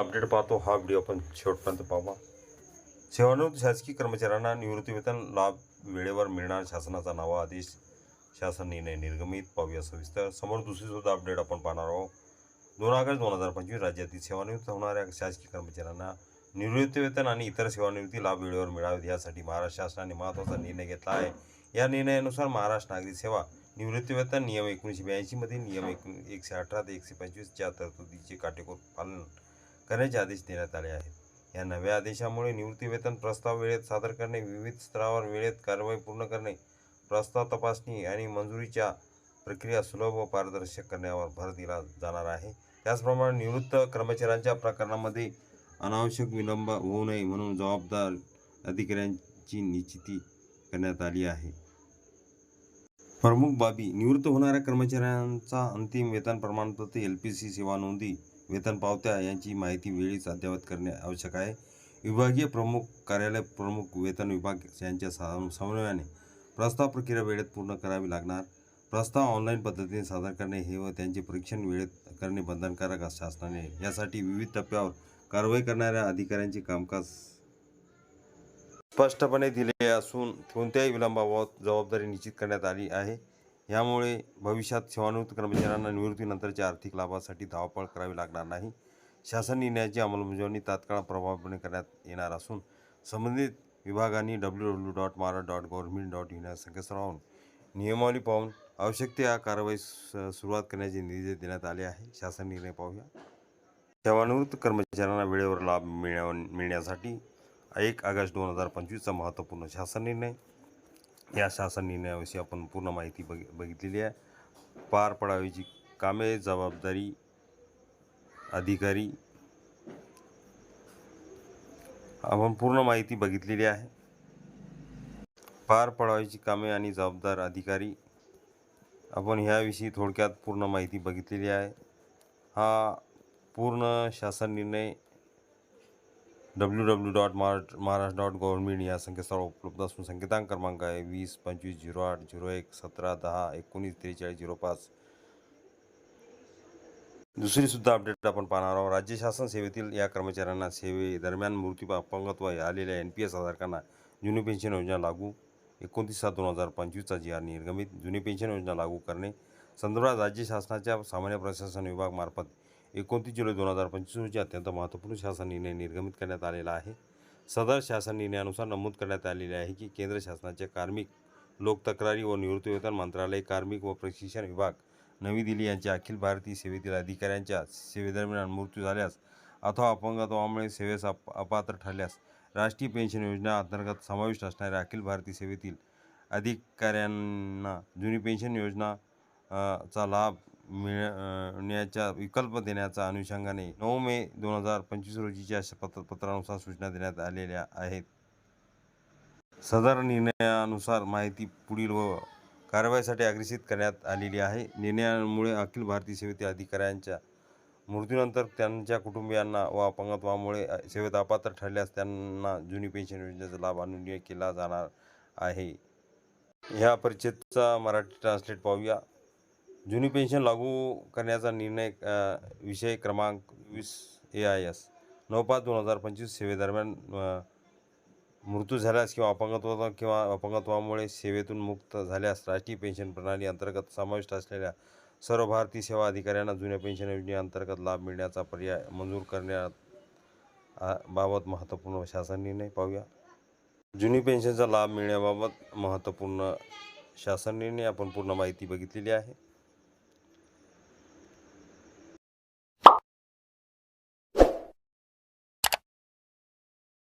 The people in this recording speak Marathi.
अपडेट पाहतो. हा व्हिडिओ आपण शेवटपर्यंत पाहावा सेवानिवृत्त शासकीय कर्मचाऱ्यांना निवृत्तीवेतन लाभ वेळेवर मिळणार शासनाचा नवा आदेश शासन निर्णय निर्गमित. पाहूया सविस्तर. समोर दुसरीसुद्धा अपडेट आपण पाहणार आहोत. दोन ऑगस्ट दोन हजार पंचवीस राज्यातील सेवानिवृत्त होणाऱ्या शासकीय कर्मचाऱ्यांना निवृत्तीवेतन आणि इतर सेवानिवृत्ती लाभ वेळेवर मिळावेत यासाठी महाराष्ट्र शासनाने महत्त्वाचा निर्णय घेतला आहे. या निर्णयानुसार महाराष्ट्र नागरिक सेवा निवृत्तीवेतन नियम एकोणीसशे ब्याऐंशीमध्ये नियम एकूण एकशे अठरा ते एकशे पंचवीसच्या तरतुदीचे काटेकोर पालन करण्याचे आदेश देण्यात आले आहेत. या नव्या आदेशामुळे निवृत्तीवेतन प्रस्ताव वेळेत सादर करणे विविध स्तरावर वेळेत कारवाई पूर्ण करणे प्रस्ताव तपासणी आणि मंजुरीच्या प्रक्रिया सुलभ व पारदर्शक करण्यावर भर दिला जाणार आहे. त्याचप्रमाणे निवृत्त कर्मचाऱ्यांच्या प्रकरणामध्ये अनावश्यक विलंब होऊ नये म्हणून जबाबदार अधिकाऱ्यांची निश्चिती करण्यात आली आहे. प्रमुख बाबी निवृत्त होणाऱ्या कर्मचाऱ्यांचा अंतिम वेतन प्रमाणपत्र एल पी सी सेवा नोंदी वेतन पावत्या यांची माहिती वेळीच अद्ययावत करणे आवश्यक आहे. विभागीय प्रमुख कार्यालय प्रमुख वेतन विभाग यांच्या समन्वयाने प्रस्ताव प्रक्रिया वेळेत पूर्ण करावी लागणार. प्रस्ताव ऑनलाईन पद्धतीने सादर करणे हे व त्यांचे परीक्षण वेळेत करणे बंधनकारक शासनाने यासाठी विविध टप्प्यावर कारवाई करणाऱ्या अधिकाऱ्यांचे कामकाज स्पष्टपणे दिले असून कोणत्याही विलंबाबाबत जबाबदारी निश्चित करण्यात आली आहे. यामुळे भविष्यात सेवानिवृत्त कर्मचाऱ्यांना निवृत्तीनंतरच्या आर्थिक लाभासाठी धावपळ करावी लागणार नाही. शासन निर्णयाची अंमलबजावणी तात्काळ प्रभावीपणे करण्यात येणार असून संबंधित विभागांनी W W dot Maharashtra dot government dot in या संकेतस्थळावरून नियमावली पाहून आवश्यक त्या कारवाई सुरुवात करण्याचे निर्देश देण्यात आले आहे. शासन निर्णय पाहूया. सेवानिवृत्त कर्मचाऱ्यांना वेळेवर लाभ मिळव मिळण्यासाठी एक ऑगस्ट दोन हजार पंचवीसचा महत्त्वपूर्ण शासन निर्णय या शासन निर्णयाविषयी आपण पूर्ण माहिती बघ बघितलेली आहे. पार पडावीची कामे जबाबदारी अधिकारी. आपण पूर्ण माहिती बघितलेली आहे. पार पडावीची कामे आणि जबाबदार अधिकारी. आपण ह्याविषयी थोडक्यात पूर्ण माहिती बघितलेली आहे. हा पूर्ण शासन निर्णय डब्ल्यू डब्ल्यू डॉट महारा महाराष्ट्र डॉट गव्हर्नमेंट या संकेतस्थळावर उपलब्ध असून संकेतांक क्रमांक आहे वीस पंचवीस झिरो आठ झिरो एक सतरा दहा एकोणीस त्रेचाळीस झिरो पाच. दुसरी सुद्धा अपडेट आपण पाहणार आहोत. राज्य शासन सेवेतील या कर्मचाऱ्यांना सेवे दरम्यान मृत्यू अपंगत्व आलेल्या एन पी एस धारकांना जुनी पेन्शन योजना लागू एकोणतीस सात दोन हजार पंचवीसचा जी आर निर्गमित जुनी पेन्शन योजना लागू करणे संदर्भात राज्य शासनाच्या सामान्य प्रशासन विभागमार्फत एकोणतीस जुलै दोन हजार पंचवीस रोजी अत्यंत महत्त्वपूर्ण शासन निर्णय निर्गमित करण्यात आलेला आहे. सदर शासन निर्णयानुसार नमूद करण्यात आलेले आहे की केंद्र शासनाचे कार्मिक लोक तक्रारी व निवृत्तीवेतन मंत्रालय कार्मिक व प्रशिक्षण विभाग नवी दिल्ली यांच्या अखिल भारतीय सेवेतील अधिकाऱ्यांच्या सेवेदरम्यान मृत्यू झाल्यास अथवा अपंगत्वामुळे सेवेस अप अपात्र ठरल्यास राष्ट्रीय पेन्शन योजना अंतर्गत समाविष्ट असणाऱ्या अखिल भारतीय सेवेतील अधिकाऱ्यांना जुनी पेन्शन योजना चा लाभ मिळण्याचा विकल्प देण्याच्या अनुषंगाने नऊ मे दोन हजार पंचवीस रोजीच्या पत्र पत्रानुसार सूचना देण्यात आलेल्या आहेत. सदर निर्णयानुसार माहिती पुढील व कारवाईसाठी अग्रेसित करण्यात आलेली आहे. निर्णयामुळे अखिल भारतीय सेवेतील अधिकाऱ्यांच्या मृत्यूनंतर त्यांच्या कुटुंबियांना व अपंगत्वामुळे सेवेत अपात्र ठरल्यास त्यांना जुनी पेन्शन योजनेचा लाभ अनुनिय केला जाणार आहे. ह्या परिच्छेदचा मराठी ट्रान्सलेट पाहूया. जुनी पेन्शन लागू करण्याचा निर्णय विषय क्रमांक वीस ए आय एस. नऊ पाच दोन हजार पंचवीस सेवेदरम्यान मृत्यू झाल्यास किंवा अपंगत्व किंवा अपंगत्वामुळे सेवेतून मुक्त झाल्यास राष्ट्रीय पेन्शन प्रणाली अंतर्गत समाविष्ट असलेल्या सर्व भारतीय सेवा अधिकाऱ्यांना जुन्या पेन्शन योजनेअंतर्गत लाभ मिळण्याचा पर्याय मंजूर करण्यात बाबत महत्त्वपूर्ण शासन निर्णय पाहूया. जुनी पेन्शनचा लाभ मिळण्याबाबत महत्त्वपूर्ण शासन निर्णय आपण पूर्ण माहिती बघितलेली आहे.